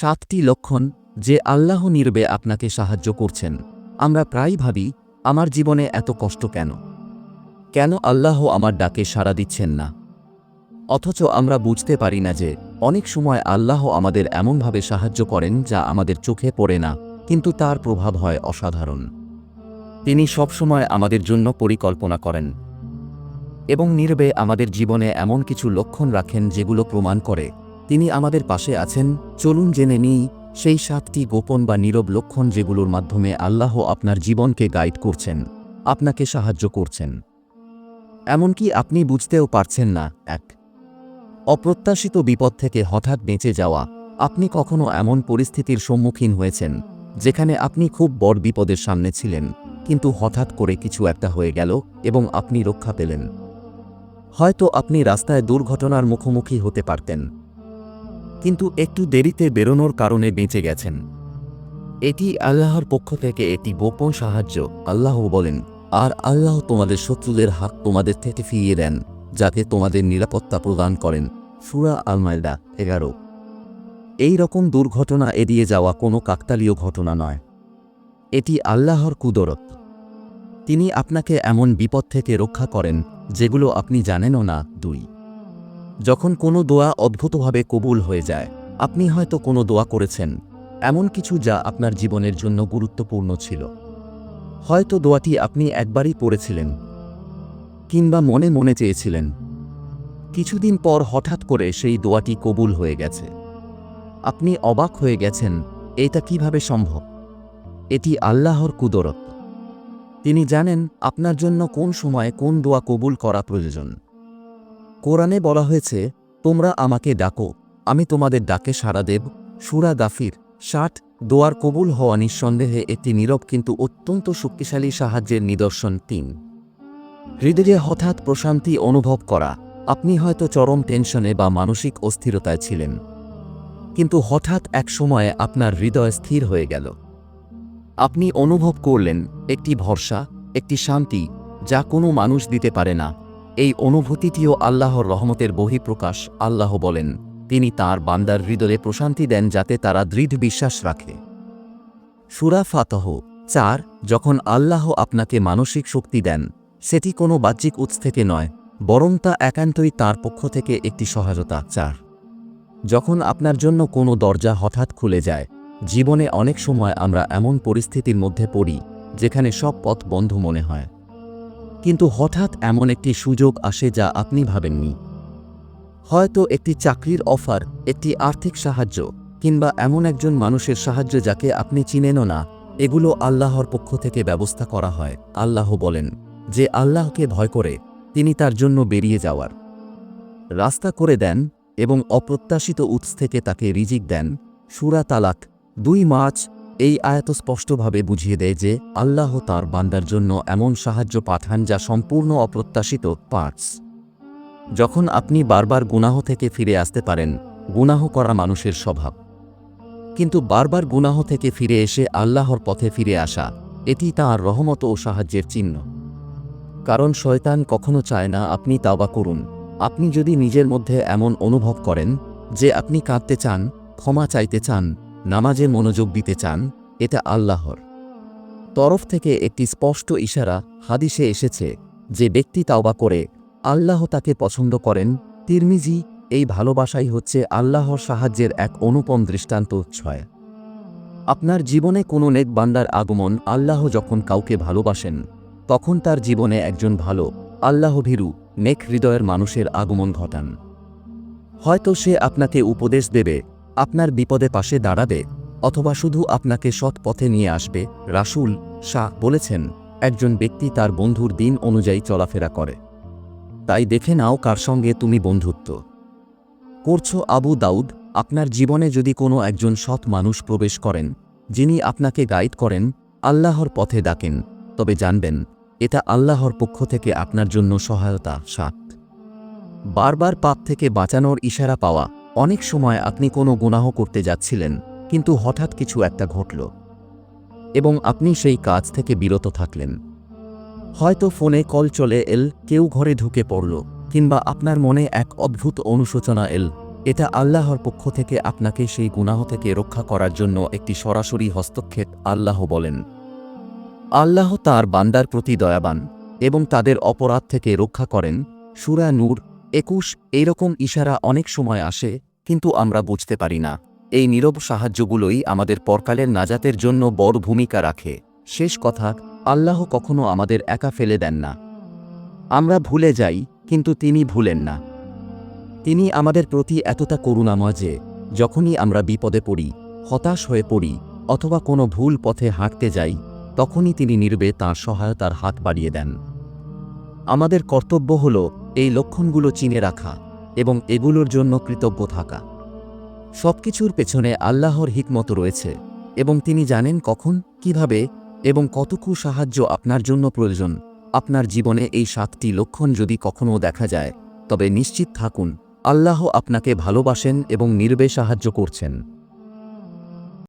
সাতটি লক্ষণ যে আল্লাহ নির্বে আপনাকে সাহায্য করছেন। আমরা প্রায় ভাবি, আমার জীবনে এত কষ্ট কেন? কেন আল্লাহ আমার ডাকে সাড়া দিচ্ছেন না? অথচ আমরা বুঝতে পারি না যে, অনেক সময় আল্লাহ আমাদের এমনভাবে সাহায্য করেন যা আমাদের চোখে পড়ে না, কিন্তু তার প্রভাব হয় অসাধারণ। তিনি সবসময় আমাদের জন্য পরিকল্পনা করেন। এবং নির্বে আমাদের জীবনে এমন কিছু লক্ষণ রাখেন যেগুলো প্রমাণ করে তিনি আমাদের পাশে আছেন, চলুন জেনে নিই, সেই সাতটি গোপন বা নীরব লক্ষণ যেগুলোর মাধ্যমে আল্লাহ আপনার জীবনকে গাইড করছেন, আপনাকে সাহায্য করছেন। এমনকি আপনি বুঝতেও পারছেন না, এক। অপ্রত্যাশিত বিপদ থেকে হঠাৎ বেঁচে যাওয়া, আপনি কখনো এমন পরিস্থিতির সম্মুখীন হয়েছেন, যেখানে আপনি খুব বড় বিপদের সামনে ছিলেন, কিন্তু হঠাৎ করে কিছু একটা হয়ে গেল এবং আপনি রক্ষা পেলেন। হয়তো আপনি রাস্তায় দুর্ঘটনার মুখোমুখি হতে পারতেন। কিন্তু একটু দেরিতে বেরোনোর কারণে বেঁচে গেছেন। এটি আল্লাহর পক্ষ থেকে একটি গোপন সাহায্য। আল্লাহ বলেন, আর আল্লাহ তোমাদের শত্রুদের হাত তোমাদের থেকে ফিরিয়ে দেন, যাতে তোমাদের নিরাপত্তা প্রদান করেন। সুরা আলমাইদা এগারো। এই রকম দুর্ঘটনা এড়িয়ে যাওয়া কোনো কাকতালীয় ঘটনা নয়। এটি আল্লাহর কুদরত। তিনি আপনাকে এমন বিপদ থেকে রক্ষা করেন, যেগুলো আপনি জানেনও না, দুই। যখন কোনো দোয়া অদ্ভুতভাবে কবুল হয়ে যায়, আপনি হয়তো কোনো দোয়া করেছেন, এমন কিছু যা আপনার জীবনের জন্য গুরুত্বপূর্ণ ছিল। হয়তো দোয়াটি আপনি একবারই পড়েছিলেন, কিংবা মনে মনে চেয়েছিলেন। কিছুদিন পর হঠাৎ করে সেই দোয়াটি কবুল হয়ে গেছে। আপনি অবাক হয়ে গেছেন, এটা কীভাবে সম্ভব? এটি আল্লাহর কুদরত। তিনি জানেন, আপনার জন্য কোন সময়ে কোন দোয়া কবুল করা প্রয়োজন। কোরআনে বলা হয়েছে, তোমরা আমাকে ডাকো, আমি তোমাদের ডাকে সাড়া দেব। সুরা গাফির, ষাট, দোয়ার কবুল হওয়া নিঃসন্দেহে একটি নীরব কিন্তু অত্যন্ত শক্তিশালী সাহায্যের নিদর্শন তিন। হৃদয়ে হঠাৎ প্রশান্তি অনুভব করা, আপনি হয়তো চরম টেনশনে বা মানসিক অস্থিরতায় ছিলেন। কিন্তু হঠাৎ এক সময়ে আপনার হৃদয় স্থির হয়ে গেল। আপনি অনুভব করলেন, একটি ভরসা, একটি শান্তি, যা কোনো মানুষ দিতে পারে না। এই অনুভূতিটিও আল্লাহর রহমতের বহিঃপ্রকাশ, আল্লাহ বলেন, তিনি তার বান্দার হৃদয়ে প্রশান্তি দেন যাতে তারা দৃঢ় বিশ্বাস রাখে। সুরা ফাতহ চার, যখন আল্লাহ আপনাকে মানসিক শক্তি দেন, সেটি কোনো বাহ্যিক উৎস থেকে নয়, বরং তা একান্তই তার পক্ষ থেকে একটি সহায়তা। চার, যখন আপনার জন্য কোনো দরজা হঠাৎ খুলে যায়, জীবনে অনেক সময় আমরা এমন পরিস্থিতির মধ্যে পড়ি, যেখানে সব পথ বন্ধ মনে হয়। কিন্তু হঠাৎ এমন একটি সুযোগ আসে যা আপনি ভাবেননি। হয়তো একটি চাকরির অফার, একটি আর্থিক সাহায্য, কিংবা এমন একজন মানুষের সাহায্য যাকে আপনি চিনেনও না, এগুলো আল্লাহর পক্ষ থেকে ব্যবস্থা করা হয়। আল্লাহ বলেন যে আল্লাহকে ভয় করে, তিনি তার জন্য বেরিয়ে যাওয়ার রাস্তা করে দেন এবং অপ্রত্যাশিত উৎস থেকে তাকে রিজিক দেন। সুরা তালাক, দুই মার্চ এই আয়াত স্পষ্টভাবে বুঝিয়ে দেয় যে আল্লাহ তার বান্দার জন্য এমন সাহায্য পাঠান যা সম্পূর্ণ অপ্রত্যাশিত পার্টস। যখন আপনি বারবার গুনাহ থেকে ফিরে আসতে পারেন, গুনাহ করা মানুষের স্বভাব। কিন্তু বারবার গুনাহ থেকে ফিরে এসে আল্লাহর পথে ফিরে আসা, এটি তাঁর রহমত ও সাহায্যের চিহ্ন। কারণ শয়তান কখনো চায় না আপনি তাওবা করুন। আপনি যদি নিজের মধ্যে এমন অনুভব করেন যে আপনি কাঁদতে চান, ক্ষমা চাইতে চান নামাজে মনোযোগ দিতে চান, এটা আল্লাহর। তরফ থেকে একটি স্পষ্ট ইশারা হাদিসে এসেছে যে ব্যক্তি তাওবা করে, আল্লাহ তাকে পছন্দ করেন। তিরমিজি, এই ভালোবাসাই হচ্ছে আল্লাহর সাহায্যের এক অনুপম দৃষ্টান্ত ছয় আপনার জীবনে কোনো নেক বান্দার আগমন আল্লাহ যখন কাউকে ভালোবাসেন, তখন তার জীবনে একজন ভালো আল্লাহ ভীরু নেক হৃদয়ের মানুষের আগমন ঘটান। হয়তো সে আপনাকে উপদেশ দেবে আপনার বিপদে পাশে দাঁড়াবে, অথবা শুধু আপনাকে সৎ পথে নিয়ে আসবে, রাসুল শাহ বলেছেন, একজন ব্যক্তি তার বন্ধুর দিন অনুযায়ী চলাফেরা করে। তাই দেখে নাও কার সঙ্গে তুমি বন্ধুত্ব। করছ আবু দাউদ, আপনার জীবনে যদি কোনো একজন সৎ মানুষ প্রবেশ করেন, যিনি আপনাকে গাইড করেন, আল্লাহর পথে ডাকেন, তবে জানবেন, এটা আল্লাহর পক্ষ থেকে আপনার জন্য সহায়তা, সাত। বারবার পাপ থেকে বাঁচানোর ইশারা পাওয়া অনেক সময় আপনি কোনো গুনাহ করতে যাচ্ছিলেন, কিন্তু হঠাৎ কিছু একটা ঘটল। এবং আপনি সেই কাজ থেকে বিরত থাকলেন। হয়তো ফোনে কল চলে এল, কেউ ঘরে ঢুকে পড়ল, কিংবা আপনার মনে এক অদ্ভুত অনুশোচনা এল, এটা আল্লাহর পক্ষ থেকে আপনাকে সেই গুনাহ থেকে রক্ষা করার জন্য একটি সরাসরি হস্তক্ষেপ আল্লাহ বলেন। আল্লাহ তার বান্দার প্রতি দয়াবান, এবং তাদের অপরাধ থেকে রক্ষা করেন, সুরা নূর একুশ, এইরকম ইশারা অনেক সময় আসে, কিন্তু আমরা বুঝতে পারি না। এই নীরব সাহায্যগুলোই আমাদের পরকালের নাজাতের জন্য বড় ভূমিকা রাখে। শেষ কথা, আল্লাহ কখনো আমাদের একা ফেলে দেন না। আমরা ভুলে যাই, কিন্তু তিনি ভুলেন না। তিনি আমাদের প্রতি এতটা করুণাময় যে, যখনই আমরা বিপদে পড়ি, হতাশ হয়ে পড়ি, অথবা কোনো ভুল পথে হাঁটতে যাই, তখনই তিনি নির্বে তাঁর সহায়তার হাত বাড়িয়ে দেন। আমাদের কর্তব্য হল এই লক্ষণগুলো চিনে রাখা এবং এগুলোর জন্য কৃতজ্ঞ থাকা। সবকিছুর পেছনে আল্লাহর হিকমত রয়েছে এবং তিনি জানেন কখন, কীভাবে এবং কতকু সাহায্য আপনার জন্য প্রয়োজন। আপনার জীবনে এই সাতটি লক্ষণ যদি কখনও দেখা যায়, তবে নিশ্চিত থাকুন, আল্লাহ আপনাকে ভালোবাসেন এবং নির্বে সাহায্য করছেন।